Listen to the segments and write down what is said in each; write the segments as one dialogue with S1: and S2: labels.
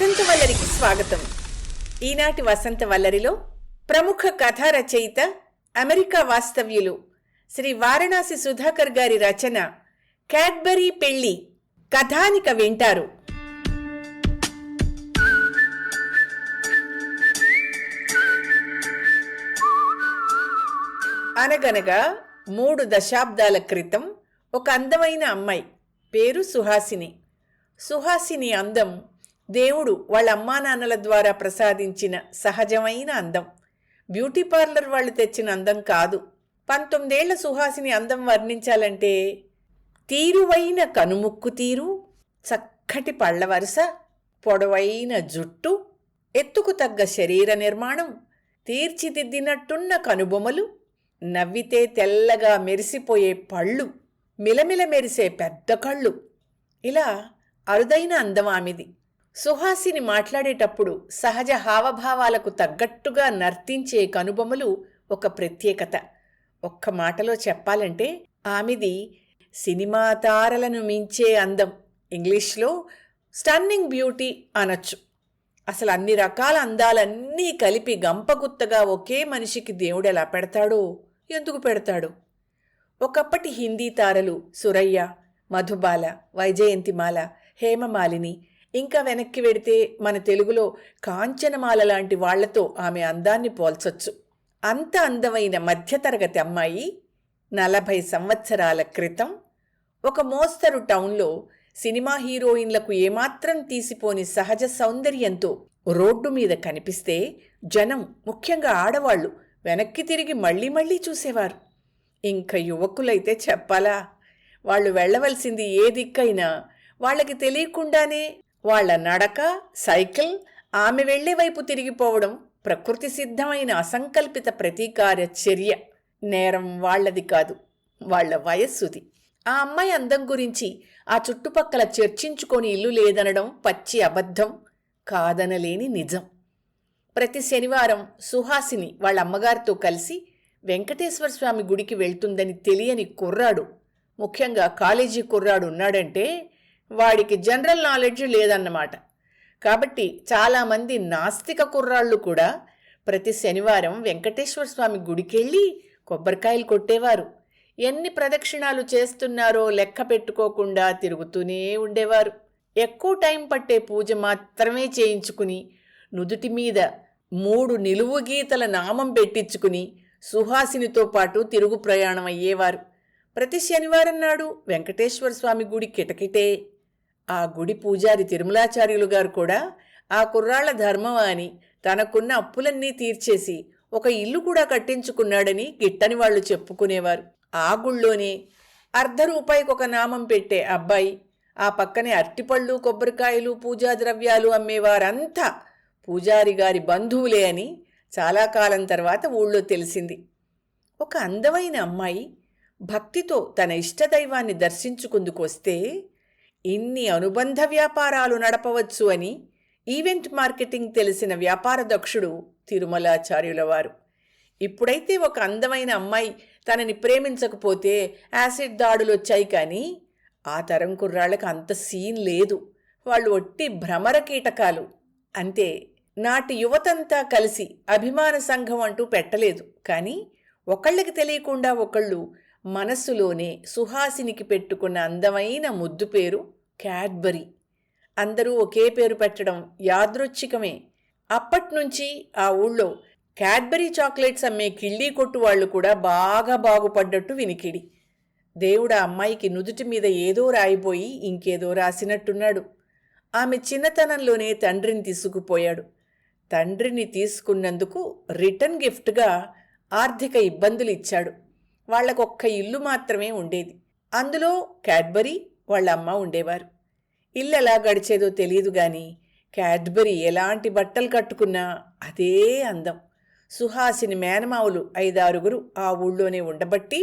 S1: వసంత వల్లరికి స్వాగతం. ఈనాటి వసంత వల్లరిలో ప్రముఖ కథా రచయిత అమెరికా వాస్తవ్యులు శ్రీ వారణాసి సుధాకర్ గారి రచన క్యాడ్బరీ పెళ్ళి కథానిక వింటారు. అనగనగా మూడు దశాబ్దాల క్రితం ఒక అందమైన అమ్మాయి పేరు సుహాసిని. సుహాసిని అందం దేవుడు వాళ్ళ అమ్మా నాన్నల ద్వారా ప్రసాదించిన సహజమైన అందం. బ్యూటీ పార్లర్ వాళ్ళు తెచ్చిన అందం కాదు. పంతొమ్మిదేళ్ళ సుహాసిని అందం వర్ణించాలంటే తీరువైన కనుముక్కు తీరు చక్కటి పళ్ళ వరుస పొడవైన జుట్టు ఎత్తుకు తగ్గ శరీర నిర్మాణం తీర్చిదిద్దినట్టున్న కనుబొమలు నవ్వితే తెల్లగా మెరిసిపోయే పళ్ళు మిలమిల మెరిసే పెద్ద కళ్ళు. ఇలా అరుదైన అందం ఆమెది. సుహాసిని మాట్లాడేటప్పుడు సహజ హావభావాలకు తగ్గట్టుగా నర్తించే కనుబొమలు ఒక ప్రత్యేకత. ఒక్క మాటలో చెప్పాలంటే ఆమెది సినిమా తారలను మించే అందం. ఇంగ్లీష్లో స్టన్నింగ్ బ్యూటీ అనొచ్చు. అసలు అన్ని రకాల అందాలన్నీ కలిపి గంపగుత్తగా ఒకే మనిషికి దేవుడు ఎలా పెడతాడో ఎందుకు పెడతాడు? ఒకప్పటి హిందీ తారలు సురయ్య మధుబాల వైజయంతిమాల హేమమాలిని ఇంకా వెనక్కి వెడితే మన తెలుగులో కాంచనమాల లాంటి వాళ్ళతో ఆమె అందాన్ని పోల్చొచ్చు. అంత అందమైన మధ్యతరగతి అమ్మాయి నలభై సంవత్సరాల క్రితం ఒక మోస్తరు టౌన్లో సినిమా హీరోయిన్లకు ఏమాత్రం తీసిపోని సహజ సౌందర్యంతో రోడ్డు మీద కనిపిస్తే జనం ముఖ్యంగా ఆడవాళ్ళు వెనక్కి తిరిగి మళ్ళీ మళ్ళీ చూసేవారు. ఇంక యువకులైతే చెప్పాలా? వాళ్ళు వెళ్ళవలసింది ఏ దిక్కైనా. వాళ్ళకి తెలియకుండానే వాళ్ళ నడక సైకిల్ ఆమె వెళ్ళే వైపు తిరిగిపోవడం ప్రకృతి సిద్ధమైన అసంకల్పిత ప్రతీకార చర్య. నేరం వాళ్ళది కాదు వాళ్ళ వయస్సుది. ఆ అమ్మాయి అందం గురించి ఆ చుట్టుపక్కల చర్చించుకొని ఇల్లు లేదనడం పచ్చి అబద్ధం కాదనలేని నిజం. ప్రతి శనివారం సుహాసిని వాళ్ళ అమ్మగారితో కలిసి వెంకటేశ్వర స్వామి గుడికి వెళ్తుందని తెలియని కుర్రాడు ముఖ్యంగా కాలేజీ కుర్రాడు ఉన్నాడంటే వాడికి జనరల్ నాలెడ్జ్ లేదన్నమాట. కాబట్టి చాలామంది నాస్తిక కుర్రాళ్ళు కూడా ప్రతి శనివారం వెంకటేశ్వర స్వామి గుడికెళ్ళి కొబ్బరికాయలు కొట్టేవారు. ఎన్ని ప్రదక్షిణాలు చేస్తున్నారో లెక్క పెట్టుకోకుండా తిరుగుతూనే ఉండేవారు. ఎక్కువ టైం పట్టే పూజ మాత్రమే చేయించుకుని నుదుటి మీద మూడు నిలువు గీతల నామం పెట్టించుకుని సుహాసినితో పాటు తిరుగు ప్రయాణం అయ్యేవారు. ప్రతి శనివారం నాడు వెంకటేశ్వర స్వామి గుడి కిటకిటే ఆ గుడి పూజారి తిరుమలాచార్యులు గారు కూడా ఆ కుర్రాళ్ళ ధర్మం అని తనకున్న అప్పులన్నీ తీర్చేసి ఒక ఇల్లు కూడా కట్టించుకున్నాడని గిట్టని వాళ్ళు చెప్పుకునేవారు. ఆ గుళ్ళోనే అర్ధ రూపాయికి ఒక నామం పెట్టే అబ్బాయి ఆ పక్కనే అరటిపళ్ళు కొబ్బరికాయలు పూజా ద్రవ్యాలు అమ్మేవారంతా పూజారి గారి బంధువులే అని చాలా కాలం తర్వాత ఊళ్ళో తెలిసింది. ఒక అందమైన అమ్మాయి భక్తితో తన ఇష్టదైవాన్ని దర్శించుకుందుకొస్తే ఇన్ని అనుబంధ వ్యాపారాలు నడపవచ్చు అని ఈవెంట్ మార్కెటింగ్ తెలిసిన వ్యాపార దక్షుడు తిరుమలాచార్యుల వారు. ఇప్పుడైతే ఒక అందమైన అమ్మాయి తనని ప్రేమించకపోతే యాసిడ్ దాడులు వచ్చాయి కానీ ఆ తరం కుర్రాళ్ళకి అంత సీన్ లేదు. వాళ్ళు ఒట్టి భ్రమర కీటకాలు. అంతే నాటి యువతంతా కలిసి అభిమాన సంఘం అంటూ పెట్టలేదు. కానీ ఒకళ్ళకి తెలియకుండా ఒకళ్ళు మనస్సులోనే సుహాసినికి పెట్టుకున్న అందమైన ముద్దు పేరు క్యాడ్బరీ. అందరూ ఒకే పేరు పెట్టడం యాదృచ్ఛికమే. అప్పట్నుంచి ఆ ఊళ్ళో క్యాడ్బరీ చాక్లెట్స్ అమ్మే కిళ్ళీ కొట్టు వాళ్ళు కూడా బాగా బాగుపడ్డట్టు వినికిడి. దేవుడు ఆ అమ్మాయికి నుదుటి మీద ఏదో రాయిపోయి ఇంకేదో రాసినట్టున్నాడు. ఆమె చిన్నతనంలోనే తండ్రిని తీసుకుపోయాడు. తండ్రిని తీసుకున్నందుకు రిటర్న్ గిఫ్ట్గా ఆర్థిక ఇబ్బందులు ఇచ్చాడు. వాళ్ళకొక్క ఇల్లు మాత్రమే ఉండేది. అందులో క్యాడ్బరీ వాళ్ళ అమ్మ ఉండేవారు. ఇల్లు ఎలా గడిచేదో తెలియదు గాని క్యాడ్బరీ ఎలాంటి బట్టలు కట్టుకున్నా అదే అందం. సుహాసిని మేనమావులు ఐదారుగురు ఆ ఊళ్ళోనే ఉండబట్టి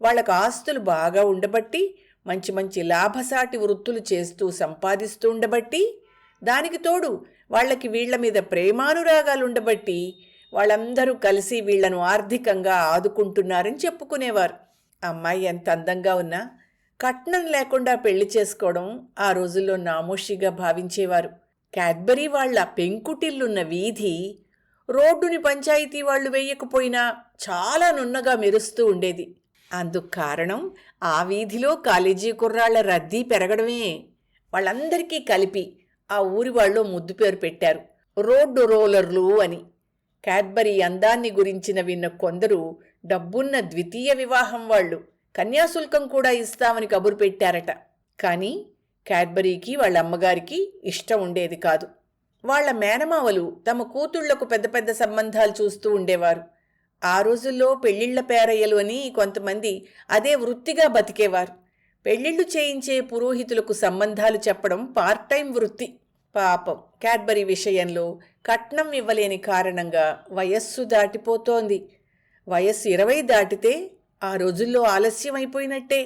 S1: వాళ్ళకు ఆస్తులు బాగా ఉండబట్టి మంచి మంచి లాభసాటి వృత్తులు చేస్తూ సంపాదిస్తూ ఉండబట్టి దానికి తోడు వాళ్ళకి వీళ్ళ మీద ప్రేమానురాగాలు ఉండబట్టి వాళ్ళందరూ కలిసి వీళ్ళను ఆర్థికంగా ఆదుకుంటున్నారని చెప్పుకునేవారు. అమ్మాయి ఎంత అందంగా ఉన్నా కట్నం లేకుండా పెళ్ళి చేసుకోవడం ఆ రోజుల్లో నామోషిగా భావించేవారు. క్యాడ్బరీ వాళ్ళ పెంకుటిల్లున్న వీధి రోడ్డుని పంచాయతీ వాళ్ళు వేయకపోయినా చాలా నున్నగా మెరుస్తూ ఉండేది. అందుకు కారణం ఆ వీధిలో కాలేజీ కుర్రాళ్ళ రద్దీ పెరగడమే. వాళ్ళందరికీ కలిపి ఆ ఊరి వాళ్ళు ముద్దు పేరు పెట్టారు. రోడ్డు రోలర్లు అని. క్యాడ్బరీ అందాన్ని గురించిన విన్న కొందరు డబ్బున్న ద్వితీయ వివాహం వాళ్ళు కన్యాశుల్కం కూడా ఇస్తామని కబురు పెట్టారట. కానీ క్యాడ్బరీకి వాళ్ళ అమ్మగారికి ఇష్టం ఉండేది కాదు. వాళ్ళ మేనమావలు తమ కూతుళ్ళకు పెద్ద పెద్ద సంబంధాలు చూస్తూ ఉండేవారు. ఆ రోజుల్లో పెళ్ళిళ్ళ పేరయ్యలు అని కొంతమంది అదే వృత్తిగా బతికేవారు. పెళ్ళిళ్ళు చేయించే పురోహితులకు సంబంధాలు చెప్పడం పార్ట్ టైం వృత్తి. పాపం. క్యాడ్బరీ విషయంలో కట్నం ఇవ్వలేని కారణంగా వయస్సు దాటిపోతోంది. వయస్సు ఇరవై దాటితే ఆ రోజుల్లో ఆలస్యం అయిపోయినట్టే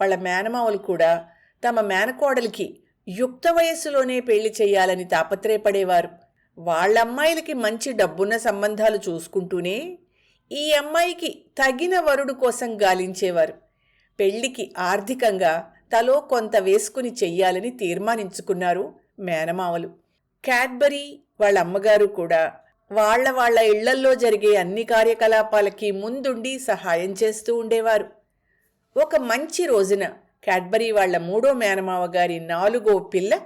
S1: వాళ్ళ మేనమావలు కూడా తమ మేనకోడలికి యుక్త వయస్సులోనే పెళ్ళి చేయాలని తాపత్రయపడేవారు. వాళ్ళ అమ్మాయిలకి మంచి డబ్బున్న సంబంధాలు చూసుకుంటూనే ఈ అమ్మాయికి తగిన వరుడు కోసం గాలించేవారు. పెళ్ళికి ఆర్థికంగా తలో కొంత వేసుకుని చెయ్యాలని తీర్మానించుకున్నారు. మేనమావలు. క్యాడ్బరీ వాళ్ళ అమ్మగారు కూడా వాళ్ళ వాళ్ళ ఇళ్ళల్లో జరిగే అన్ని కార్యకలాపాలకి ముందుండి సహాయం చేస్తూ ఉండేవారు. ఒక మంచి రోజున క్యాడ్బరీ వాళ్ళ మూడో మేనమావ గారి నాలుగో పిల్ల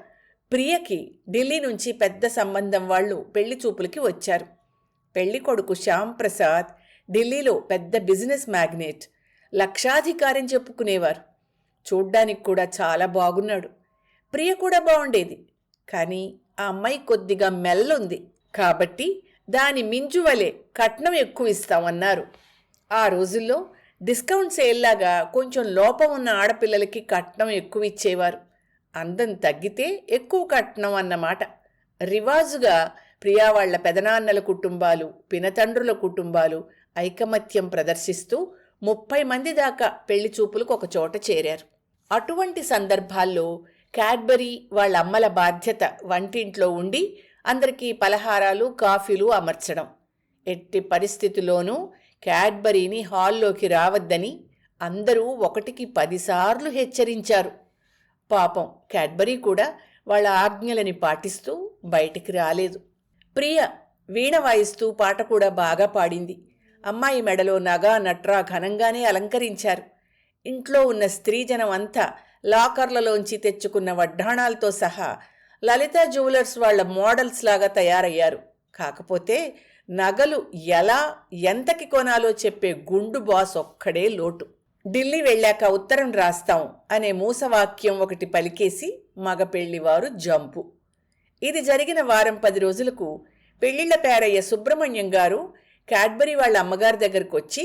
S1: ప్రియకి ఢిల్లీ నుంచి పెద్ద సంబంధం వాళ్ళు పెళ్ళి చూపులకి వచ్చారు. పెళ్ళి కొడుకు శ్యామ్ ప్రసాద్ ఢిల్లీలో పెద్ద బిజినెస్ మ్యాగ్నెట్ లక్షాధికారిని చెప్పుకునేవారు. చూడ్డానికి కూడా చాలా బాగున్నాడు. ప్రియ కూడా బాగుండేది కానీ ఆ అమ్మాయి కొద్దిగా మెల్లుంది కాబట్టి దాని మింజువలే కట్నం ఎక్కువ ఇస్తామన్నారు ఆ రోజుల్లో డిస్కౌంట్ సేల్లాగా కొంచెం లోపం ఉన్న ఆడపిల్లలకి కట్నం ఎక్కువ ఇచ్చేవారు అందం తగ్గితే ఎక్కువ కట్నం అన్నమాట. రివాజుగా ప్రియా వాళ్ళ పెదనాన్నల కుటుంబాలు పినతండ్రుల కుటుంబాలు ఐకమత్యం ప్రదర్శిస్తూ ముప్పై మంది దాకా పెళ్ళి చూపులకు ఒక చోట చేరారు. అటువంటి సందర్భాల్లో క్యాడ్బరీ వాళ్ళ అమ్మల బాధ్యత వంటింట్లో ఉండి అందరికీ పలహారాలు కాఫీలు అమర్చడం. ఎట్టి పరిస్థితిలోనూ క్యాడ్బరీని హాల్లోకి రావద్దని అందరూ ఒకటికి పదిసార్లు హెచ్చరించారు. పాపం క్యాడ్బరీ కూడా వాళ్ళ ఆజ్ఞలని పాటిస్తూ బయటికి రాలేదు. ప్రియ వీణ వాయిస్తూ పాట కూడా బాగా పాడింది. అమ్మాయి మెడలో నగా నట్రా ఘనంగానే అలంకరించారు. ఇంట్లో ఉన్న స్త్రీజనం అంతా లాకర్లలోంచి తెచ్చుకున్న వడ్డాణాలతో సహా లలిత జ్యువెలర్స్ వాళ్ళ మోడల్స్ లాగా తయారయ్యారు. కాకపోతే నగలు ఎలా ఎంతకి కొనాలో చెప్పే గుండు బాస్ ఒక్కడే లోటు. ఢిల్లీ వెళ్ళాక ఉత్తరం రాస్తాం అనే మూసవాక్యం ఒకటి పలికేసి మగ పెళ్ళివారు జంపు. ఇది జరిగిన వారం పది రోజులకు పెళ్ళిళ్ళ పేరయ్య సుబ్రహ్మణ్యం గారు క్యాడ్బరీ వాళ్ళ అమ్మగారి దగ్గరకు వచ్చి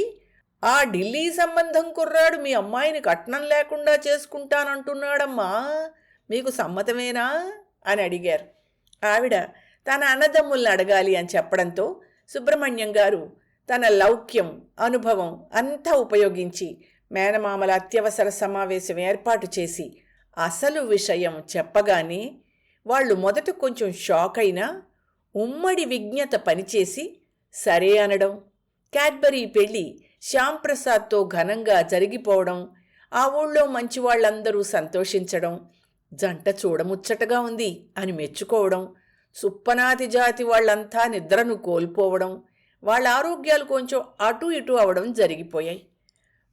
S1: ఆ ఢిల్లీ సంబంధం కుర్రాడు మీ అమ్మాయిని కట్నం లేకుండా చేసుకుంటానంటున్నాడమ్మా. మీకు సమ్మతమేనా? అని అడిగారు. ఆవిడ తన అన్నదమ్ముల్ని అడగాలి అని చెప్పడంతో సుబ్రహ్మణ్యం గారు తన లౌక్యం అనుభవం అంతా ఉపయోగించి మేనమామల అత్యవసర సమావేశం ఏర్పాటు చేసి అసలు విషయం చెప్పగానే వాళ్ళు మొదట కొంచెం షాక్ అయినా ఉమ్మడి విజ్ఞత పనిచేసి సరే అనడం. క్యాడ్బరీ పెళ్ళి శ్యాంప్రసాద్తో ఘనంగా జరిగిపోవడం ఆ ఊళ్ళో మంచి వాళ్ళందరూ సంతోషించడం జంట చూడముచ్చటగా ఉంది అని మెచ్చుకోవడం సుప్పనాతి జాతి వాళ్ళంతా నిద్రను కోల్పోవడం వాళ్ళ ఆరోగ్యాలు కొంచెం అటు ఇటు అవడం జరిగిపోయాయి.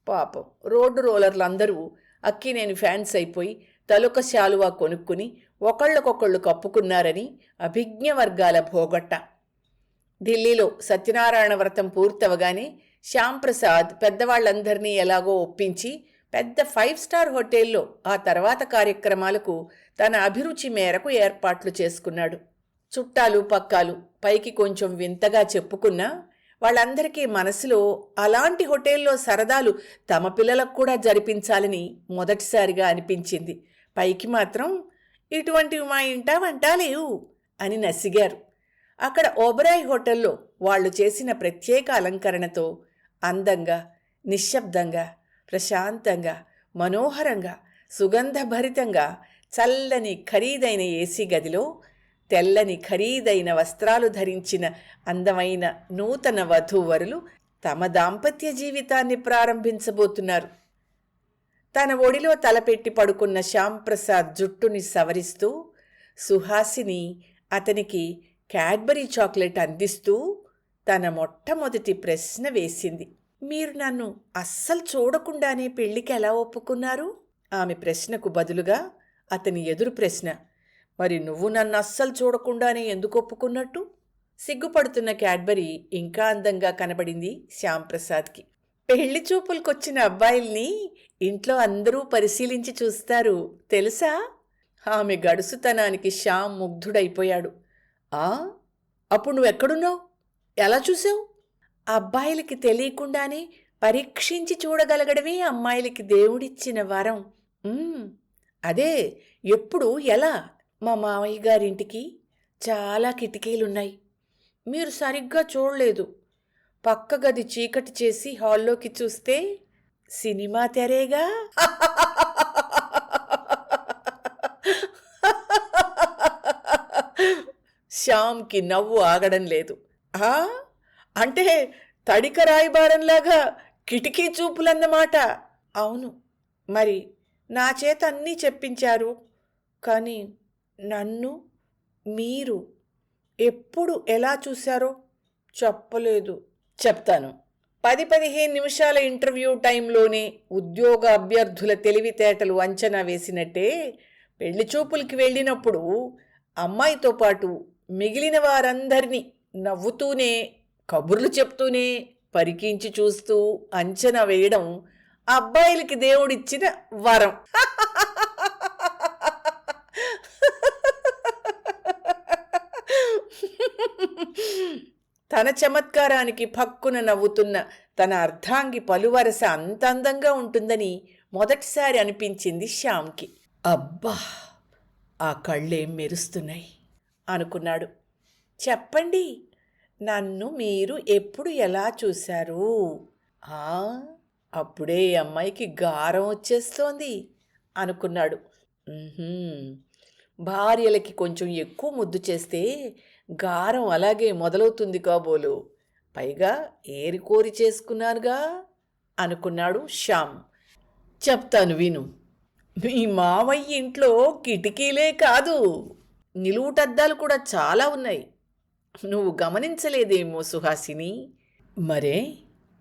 S1: పాపం రోడ్డు రోలర్లందరూ అక్కినేని ఫ్యాన్స్ అయిపోయి తలుక శాలువా కొనుక్కుని ఒకళ్ళకొకళ్ళు కప్పుకున్నారని అభిజ్ఞ వర్గాల భోగట్ట. ఢిల్లీలో సత్యనారాయణ వ్రతం పూర్తవగానే శ్యాంప్రసాద్ పెద్దవాళ్ళందరినీ ఎలాగో ఒప్పించి పెద్ద ఫైవ్ స్టార్ హోటల్లో ఆ తర్వాత కార్యక్రమాలకు తన అభిరుచి మేరకు ఏర్పాట్లు చేసుకున్నాడు. చుట్టాలు పక్కాలు పైకి కొంచెం వింతగా చెప్పుకున్నా వాళ్ళందరికీ మనసులో అలాంటి హోటల్లో సరదాలు తమ పిల్లలకు కూడా జరిపించాలని మొదటిసారిగా అనిపించింది. పైకి మాత్రం ఇటువంటివి మా ఇంట వంట లేవు అని నసిగారు. అక్కడ ఓబరాయ్ హోటల్లో వాళ్ళు చేసిన ప్రత్యేక అలంకరణతో అందంగా నిశ్శబ్దంగా ప్రశాంతంగా మనోహరంగా సుగంధభరితంగా చల్లని ఖరీదైన ఏసీ గదిలో తెల్లని ఖరీదైన వస్త్రాలు ధరించిన అందమైన నూతన వధూవరులు తమ దాంపత్య జీవితాన్ని ప్రారంభించబోతున్నారు. తన ఒడిలో తలపెట్టి పడుకున్న శ్యాంప్రసాద్ జుట్టుని సవరిస్తూ సుహాసిని అతనికి క్యాడ్బరీ చాక్లెట్ అందిస్తూ తన మొట్టమొదటి ప్రశ్న వేసింది. మీరు నన్ను అస్సలు చూడకుండానే పెళ్ళికి ఎలా ఒప్పుకున్నారు? ఆమె ప్రశ్నకు బదులుగా అతని ఎదురు ప్రశ్న మరి నువ్వు నన్ను అస్సలు చూడకుండానే ఎందుకు ఒప్పుకున్నట్టు? సిగ్గుపడుతున్న క్యాడ్బరీ ఇంకా అందంగా కనబడింది శ్యాంప్రసాద్కి. పెళ్ళి చూపులకొచ్చిన అబ్బాయిల్ని ఇంట్లో అందరూ పరిశీలించి చూస్తారు తెలుసా? ఆమె గడుసుతనానికి శ్యామ్ ముగ్ధుడైపోయాడు. ఆ? అప్పుడు నువ్వెక్కడున్నావు? ఎలా చూసావు? అబ్బాయిలకి తెలియకుండానే పరీక్షించి చూడగలగడమే అమ్మాయిలకి దేవుడిచ్చిన వరం. అదే ఎప్పుడు ఎలా? మా మామయ్య గారింటికి చాలా కిటికీలున్నాయి. మీరు సరిగ్గా చూడలేదు. పక్క గది చీకటి చేసి హాల్లోకి చూస్తే సినిమా తెరేగా? శ్యామ్కి నవ్వు ఆగడం లేదు. అంటే తడిక రాయబారంలాగా కిటికీ చూపులన్నమాట. అవును. మరి నా చేత అన్నీ చెప్పించారు. కానీ నన్ను మీరు ఎప్పుడు ఎలా చూశారో చెప్పలేదు. చెప్తాను. పది పదిహేను నిమిషాల ఇంటర్వ్యూ టైంలోనే ఉద్యోగ అభ్యర్థుల తెలివితేటలు అంచనా వేసినట్టే పెళ్ళి చూపులకి వెళ్ళినప్పుడు అమ్మాయితో పాటు మిగిలిన వారందరినీ నవ్వుతూనే కబుర్లు చెప్తూనే పరికించి చూస్తూ అంచనా వేయడం అబ్బాయిలకి దేవుడిచ్చిన వరం. తన చమత్కారానికి పక్కున నవ్వుతున్న తన అర్ధాంగి పలువరస అంత అందంగా ఉంటుందని మొదటిసారి అనిపించింది శ్యామ్కి. అబ్బా ఆ కళ్ళేం మెరుస్తున్నాయి అనుకున్నాడు. చెప్పండి. నన్ను మీరు ఎప్పుడు ఎలా చూశారు? ఆ అప్పుడే ఈ అమ్మాయికి గారం వచ్చేస్తోంది అనుకున్నాడు. భార్యలకి కొంచెం ఎక్కువ ముద్దు చేస్తే గారం అలాగే మొదలవుతుంది కాబోలు. పైగా ఏరి కోరి చేసుకున్నారుగా అనుకున్నాడు శ్యామ్. చెప్తాను విను. మీ మావయ్య ఇంట్లో కిటికీలే కాదు నిలువుటద్దాలు కూడా చాలా ఉన్నాయి. నువ్వు గమనించలేదేమో సుహాసిని. మరే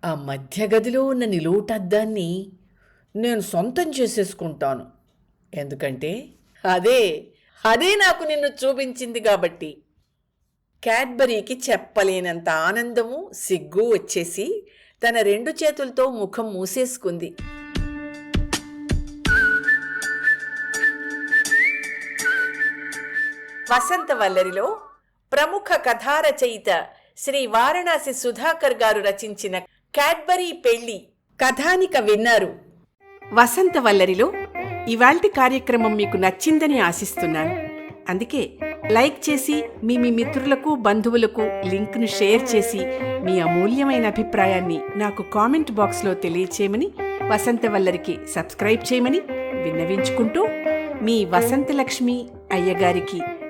S1: ఆ మధ్య గదిలో ఉన్న నిలువుటద్దాన్ని నేను సొంతం చేసేసుకుంటాను. ఎందుకంటే అదే అదే నాకు నిన్ను చూపించింది కాబట్టి. క్యాడ్బరీకి చెప్పలేనంత ఆనందము సిగ్గు వచ్చేసి తన రెండు చేతులతో ముఖం మూసేసుకుంది. వసంత వల్లరిలో ప్రముఖ కథారచయిత శ్రీ వారణాసి సుధాకర్ గారు రచించిన క్యాడ్బరీ పెళ్ళి కథానిక విన్నారు. వసంత వల్లరిలో ఇవాల్టి కార్యక్రమం మీకు నచ్చిందని ఆశిస్తున్నాను. అందుకే లైక్ చేసి మీ మీ మిత్రులకు బంధువులకు లింక్ను షేర్ చేసి మీ అమూల్యమైన అభిప్రాయాన్ని నాకు కామెంట్ బాక్స్లో తెలియచేయమని వసంత వల్లరికి సబ్స్క్రైబ్ చేయమని విన్నవించుకుంటూ మీ వసంతలక్ష్మి అయ్యగారికి